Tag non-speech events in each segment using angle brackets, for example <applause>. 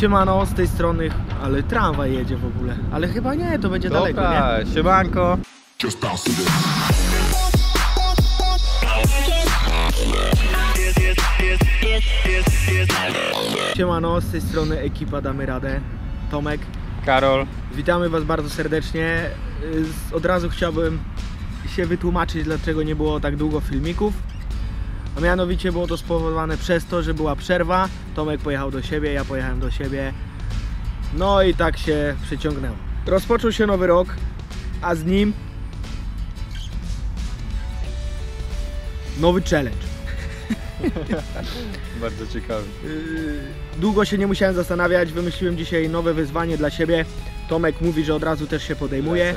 Siemano, z tej strony, ale tramwaj jedzie w ogóle. Ale chyba nie, to będzie daleko, nie? Dobra, siemanko. Siemano, z tej strony ekipa Damy Radę. Tomek, Karol. witamy Was bardzo serdecznie. Y, Od razu chciałbym się wytłumaczyć, dlaczego nie było tak długo filmików. A mianowicie było to spowodowane przez to, że była przerwa. Tomek pojechał do siebie, ja pojechałem do siebie. No i tak się przeciągnęło. Rozpoczął się nowy rok, a z nim nowy challenge. <laughs> Bardzo ciekawy. Yy, Długo się nie musiałem zastanawiać, wymyśliłem dzisiaj nowe wyzwanie dla siebie. Tomek mówi, że od razu też się podejmuje.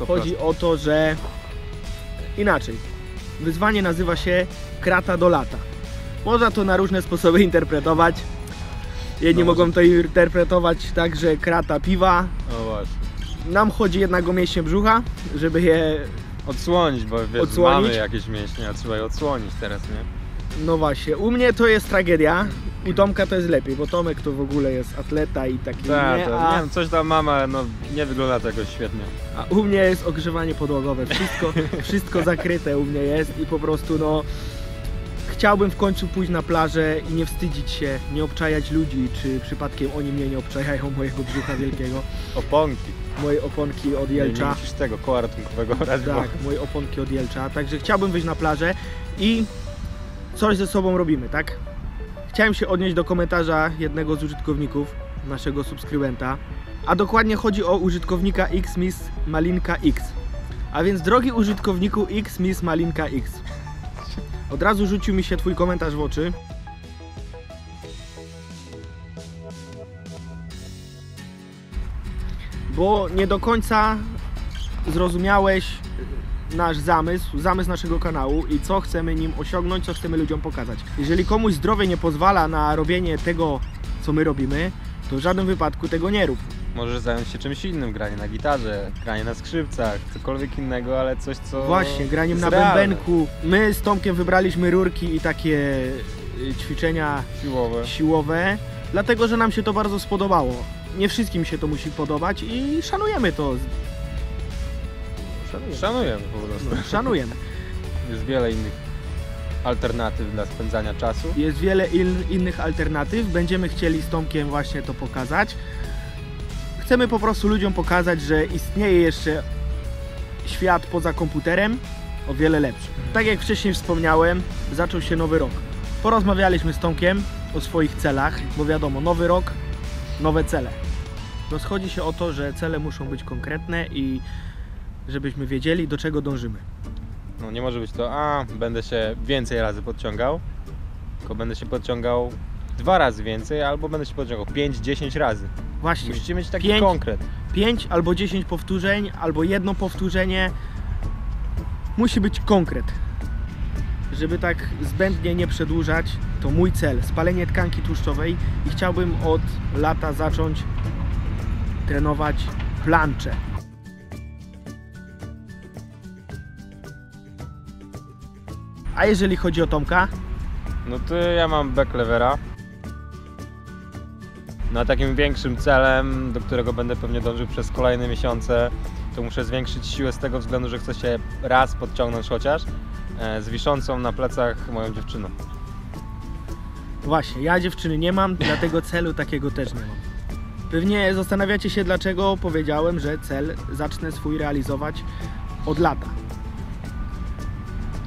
100%. Chodzi o to, że inaczej. Wyzwanie nazywa się krata do lata. Można to na różne sposoby interpretować. Jedni No, mogą to interpretować tak, że krata piwa. No właśnie. Nam chodzi jednak o mięśnie brzucha, żeby je Odsłonić, bo wiesz, Odsłonić? mamy jakieś mięśnie, a trzeba je odsłonić teraz, nie? No właśnie, u mnie to jest tragedia, u Tomka to jest lepiej, bo Tomek to w ogóle jest atleta i taki Tak, nie, to, a, nie wiem, coś tam mamy, ale no nie wygląda to jakoś świetnie. a u mnie jest ogrzewanie podłogowe, wszystko, wszystko zakryte u mnie jest i po prostu no chciałbym w końcu pójść na plażę i nie wstydzić się, nie obczajać ludzi, czy przypadkiem oni mnie nie obczajają mojego brzucha wielkiego, Oponki. moje oponki od Nie, nie Jelcza. musisz tego koła ratunkowego brać, Tak, moje oponki od Jelcza. Także chciałbym wyjść na plażę i coś ze sobą robimy, tak? Chciałem się odnieść do komentarza jednego z użytkowników, naszego subskrybenta. A dokładnie chodzi o użytkownika Xmiss Malinka X. A więc drogi użytkowniku Xmiss Malinka X. Od razu rzucił mi się twój komentarz w oczy. Bo nie do końca zrozumiałeś nasz zamysł, zamysł naszego kanału i co chcemy nim osiągnąć, co chcemy ludziom pokazać. Jeżeli komuś zdrowie nie pozwala na robienie tego, co my robimy, to w żadnym wypadku tego nie rób. Możesz zająć się czymś innym, granie na gitarze, granie na skrzypcach, cokolwiek innego, ale coś, co Właśnie, graniem na realne, bębenku. My z Tomkiem wybraliśmy rurki i takie y, ćwiczenia Siłowe. siłowe, dlatego że nam się to bardzo spodobało. Nie wszystkim się to musi podobać i szanujemy to. Szanujemy. Szanujemy po prostu. <laughs> Szanujemy. Jest wiele innych alternatyw dla spędzania czasu. Jest wiele in, innych alternatyw. Będziemy chcieli z Tomkiem właśnie to pokazać. Chcemy po prostu ludziom pokazać, że istnieje jeszcze świat poza komputerem o wiele lepszy. Tak jak wcześniej wspomniałem, zaczął się nowy rok. Porozmawialiśmy z Tomkiem o swoich celach, bo wiadomo, nowy rok, nowe cele. Rozchodzi się o to, że cele muszą być konkretne i żebyśmy wiedzieli, do czego dążymy. No nie może być to, a będę się więcej razy podciągał, tylko będę się podciągał dwa razy więcej, albo będę się podciągał 5-10 razy. Właśnie. Musicie mieć taki Pięć- konkret. 5 albo 10 powtórzeń, albo jedno powtórzenie. Musi być konkret. Żeby tak zbędnie nie przedłużać, to mój cel spalenie tkanki tłuszczowej i chciałbym od lata zacząć trenować plancze. A jeżeli chodzi o Tomka, No to ja mam backlevera. Na takim większym celem, do którego będę pewnie dążył przez kolejne miesiące, to muszę zwiększyć siłę z tego względu, że chcę się raz podciągnąć chociaż e, z wiszącą na plecach moją dziewczyną. Właśnie, ja dziewczyny nie mam, dlatego <laughs> celu takiego też nie mam. Pewnie zastanawiacie się, dlaczego powiedziałem, że cel zacznę swój realizować od lata.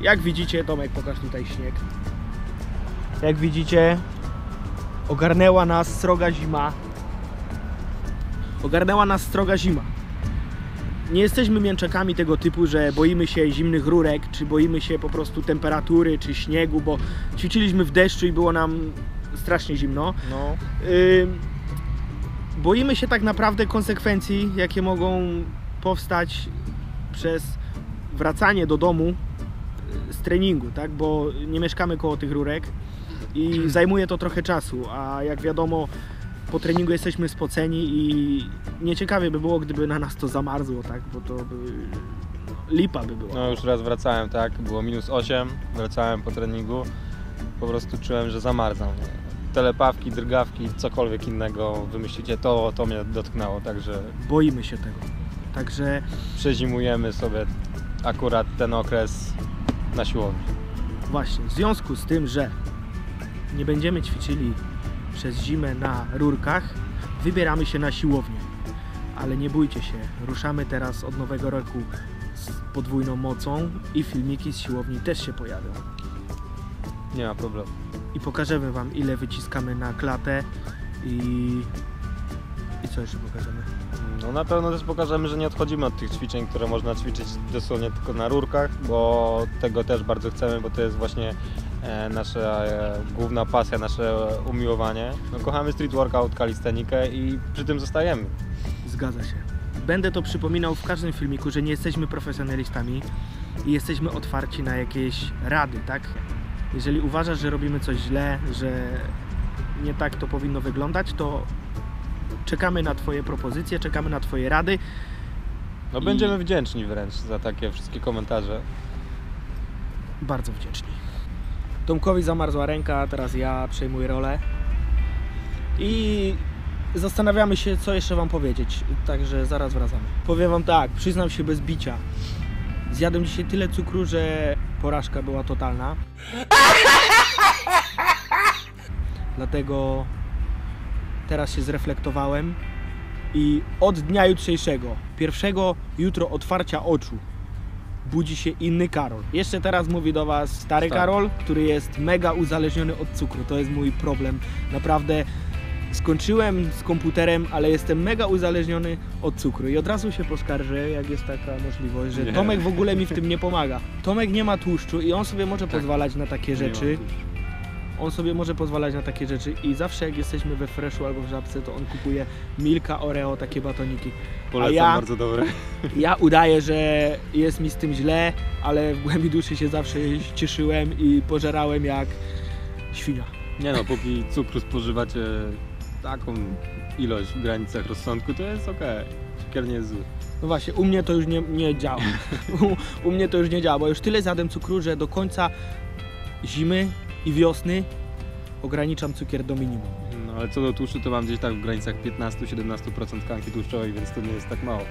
Jak widzicie, Tomek, pokaż tutaj śnieg. Jak widzicie, ogarnęła nas sroga zima. Ogarnęła nas sroga zima. Nie jesteśmy mięczakami tego typu, że boimy się zimnych rurek, czy boimy się po prostu temperatury, czy śniegu, bo ćwiczyliśmy w deszczu i było nam strasznie zimno. No, Ym, boimy się tak naprawdę konsekwencji, jakie mogą powstać przez wracanie do domu y, z treningu, tak? Bo nie mieszkamy koło tych rurek i zajmuje to trochę czasu, a jak wiadomo, po treningu jesteśmy spoceni i nieciekawie by było, gdyby na nas to zamarzło, tak? Bo to by lipa by była. no już raz wracałem, tak, było minus 8, wracałem po treningu, po prostu czułem, że zamarzam. Telepawki, drgawki, cokolwiek innego wymyślicie, to, to mnie dotknęło, także Boimy się tego. Także przezimujemy sobie akurat ten okres na siłowni. Właśnie, w związku z tym, że nie będziemy ćwiczyli przez zimę na rurkach, wybieramy się na siłownię. Ale nie bójcie się, ruszamy teraz od nowego roku z podwójną mocą i filmiki z siłowni też się pojawią. Nie ma problemu. I pokażemy Wam ile wyciskamy na klatę i... I co jeszcze pokażemy? No na pewno też pokażemy, że nie odchodzimy od tych ćwiczeń, które można ćwiczyć dosłownie tylko na rurkach, bo tego też bardzo chcemy, bo to jest właśnie e, nasza e, główna pasja, nasze umiłowanie. No, kochamy street workout, kalistenikę i przy tym zostajemy. Zgadza się. Będę to przypominał w każdym filmiku, że nie jesteśmy profesjonalistami i jesteśmy otwarci na jakieś rady, tak? Jeżeli uważasz, że robimy coś źle, że nie tak to powinno wyglądać, to czekamy na Twoje propozycje, czekamy na Twoje rady. No I- będziemy wdzięczni wręcz za takie wszystkie komentarze. Bardzo wdzięczni. Tomkowi zamarzła ręka, teraz ja przejmuję rolę. I zastanawiamy się, co jeszcze Wam powiedzieć. Także zaraz wracamy. Powiem Wam tak, przyznam się bez bicia. Zjadłem dzisiaj tyle cukru, że porażka była totalna. <laughs> Dlatego teraz się zreflektowałem i od dnia jutrzejszego, pierwszego jutro otwarcia oczu, budzi się inny Karol. Jeszcze teraz mówi do Was stary Tak. Karol, który jest mega uzależniony od cukru. To jest mój problem. Naprawdę skończyłem z komputerem, ale jestem mega uzależniony od cukru. I od razu się poskarżę, jak jest taka możliwość, że Nie. Tomek w ogóle mi w tym nie pomaga. Tomek nie ma tłuszczu i on sobie może Tak. pozwalać na takie rzeczy. Nie tu. On sobie może pozwalać na takie rzeczy i zawsze jak jesteśmy we Freshu albo w Żabce, to on kupuje Milka Oreo, takie batoniki. Polecam, ja- bardzo dobre. <laughs> Ja udaję, że jest mi z tym źle, ale w głębi duszy się zawsze cieszyłem i pożerałem jak świnia. Nie no, póki cukru spożywacie taką ilość w granicach rozsądku, to jest okej. Cukier nie jest zły. No właśnie, u mnie to już nie, nie działa. <laughs> U, u mnie to już nie działa, bo już tyle zjadłem cukru, że do końca zimy i wiosny ograniczam cukier do minimum. No ale co do tłuszczu, to mam gdzieś tak w granicach 15-17% tkanki tłuszczowej, więc to nie jest tak mało.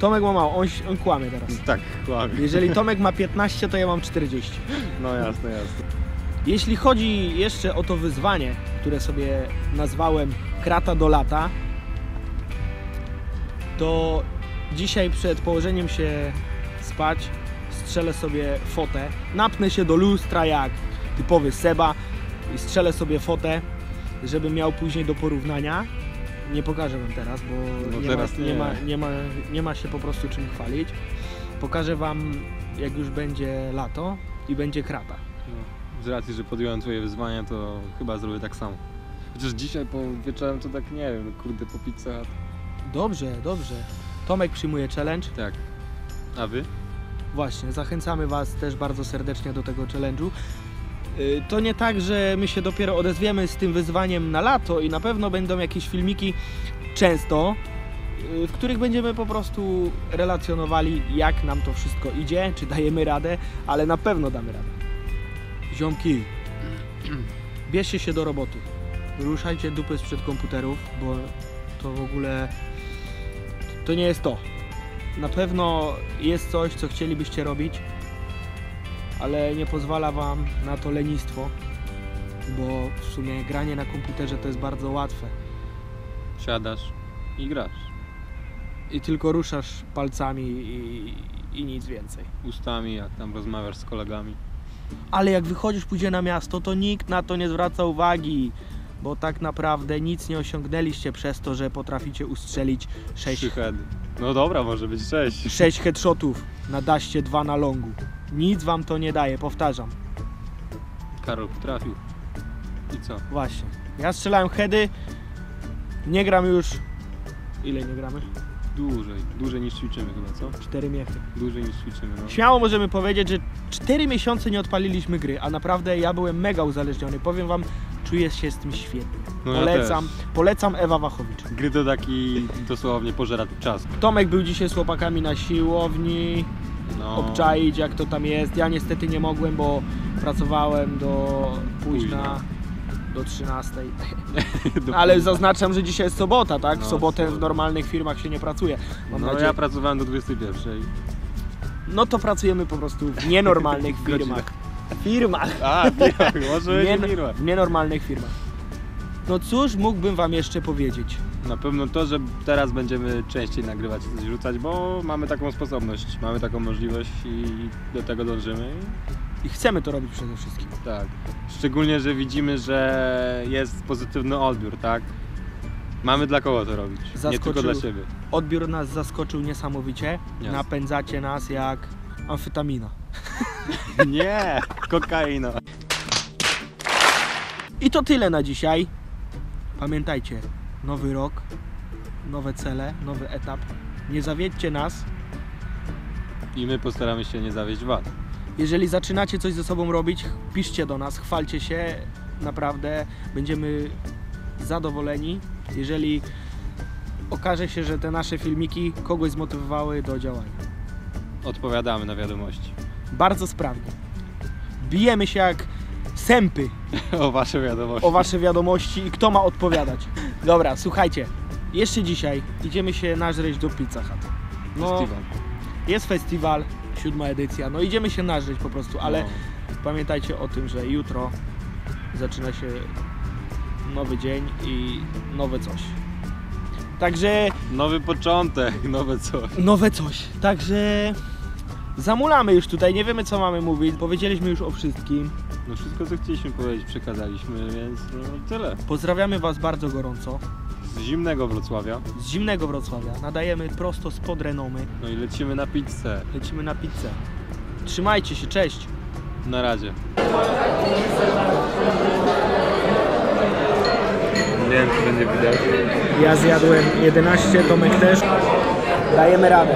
Tomek ma mało, on, on kłamie teraz. Tak, kłamie. Jeżeli <laughs> Tomek ma 15, to ja mam 40. No jasne, jasne. Jeśli chodzi jeszcze o to wyzwanie, które sobie nazwałem krata do lata, to dzisiaj przed położeniem się spać strzelę sobie fotę, napnę się do lustra jak typowy Seba i strzelę sobie fotę, żebym miał później do porównania. Nie pokażę wam teraz, bo No nie, teraz ma, nie, nie. ma, nie, ma, nie ma się po prostu czym chwalić. Pokażę wam jak już będzie lato i będzie krata. No, z racji, że podjąłem twoje wyzwania, to chyba zrobię tak samo. Chociaż dzisiaj po wieczorem to tak nie wiem, kurde po pizzach. Dobrze, dobrze. Tomek przyjmuje challenge. Tak. A wy? Właśnie, zachęcamy Was też bardzo serdecznie do tego challenge'u. Y, To nie tak, że my się dopiero odezwiemy z tym wyzwaniem na lato i na pewno będą jakieś filmiki często, y, w których będziemy po prostu relacjonowali, jak nam to wszystko idzie, czy dajemy radę, ale na pewno damy radę. Ziomki, <clears throat> bierzcie się do roboty. Ruszajcie dupy sprzed komputerów, bo to w ogóle to nie jest to. Na pewno jest coś, co chcielibyście robić, ale nie pozwala Wam na to lenistwo, bo w sumie granie na komputerze to jest bardzo łatwe Siadasz i grasz. i tylko ruszasz palcami i, i nic więcej. Ustami, jak tam rozmawiasz z kolegami. Ale jak wychodzisz później na miasto, to nikt na to nie zwraca uwagi, bo tak naprawdę nic nie osiągnęliście przez to, że potraficie ustrzelić 6 Trzy heady. No dobra, może być sześć. 6 headshotów na daście, 2 na longu. Nic wam to nie daje, powtarzam. Karol potrafił. I co? Właśnie. Ja strzelałem heady. Nie gram już. Ile nie gramy? Dłużej. Dłużej niż ćwiczymy chyba, co? 4 miechy. Dłużej niż ćwiczymy, no. Śmiało możemy powiedzieć, że 4 miesiące nie odpaliliśmy gry, a naprawdę ja byłem mega uzależniony. Powiem wam, czuję się z tym świetnie. No ja Polecam, też. polecam Ewa Wachowicz. Gry to taki dosłownie pożera czas. Tomek był dzisiaj z chłopakami na siłowni, No. obczaić jak to tam jest. Ja niestety nie mogłem, bo pracowałem do późna. Do 13. <laughs> Ale zaznaczam, że dzisiaj jest sobota, tak? W No, sobotę w normalnych firmach się nie pracuje. Mam No nadzieję. ja pracowałem do 21. No to pracujemy po prostu w nienormalnych <laughs> firmach. Firmach. A, nie, może Nie, w nienormalnych firmach. No cóż mógłbym wam jeszcze powiedzieć? Na pewno to, że teraz będziemy częściej nagrywać i coś rzucać, bo mamy taką sposobność, mamy taką możliwość i do tego dążymy. I chcemy to robić przede wszystkim. Tak. Szczególnie, że widzimy, że jest pozytywny odbiór, tak? Mamy dla kogo to robić, nie Zaskoczył. tylko dla siebie. Odbiór nas zaskoczył niesamowicie. Jasne. Napędzacie nas jak amfetamina. <laughs> Nie, kokaina. I to tyle na dzisiaj. Pamiętajcie, nowy rok, nowe cele, nowy etap. Nie zawiedźcie nas. I my postaramy się nie zawieść wad. Jeżeli zaczynacie coś ze sobą robić, piszcie do nas, chwalcie się. Naprawdę będziemy zadowoleni, jeżeli okaże się, że te nasze filmiki kogoś zmotywowały do działania. Odpowiadamy na wiadomości. Bardzo sprawnie. Bijemy się jak sępy <laughs> O wasze wiadomości. o wasze wiadomości i kto ma odpowiadać. Dobra, słuchajcie. Jeszcze dzisiaj idziemy się nażreć do Pizza Hut. No, Festiwal. jest festiwal, siódma edycja. No idziemy się nażreć po prostu, ale No. pamiętajcie o tym, że jutro zaczyna się nowy dzień i nowe coś. Także Nowy początek, nowe coś. nowe coś. Także zamulamy już tutaj, nie wiemy co mamy mówić. Powiedzieliśmy już o wszystkim. No wszystko co chcieliśmy powiedzieć przekazaliśmy, więc no tyle. Pozdrawiamy Was bardzo gorąco Z zimnego Wrocławia. z zimnego Wrocławia. Nadajemy prosto spod Renomy. No i lecimy na pizzę. Lecimy na pizzę. Trzymajcie się, cześć! Na razie. Nie wiem czy będzie widać. Ja zjadłem 11, Tomek też. Dajemy radę.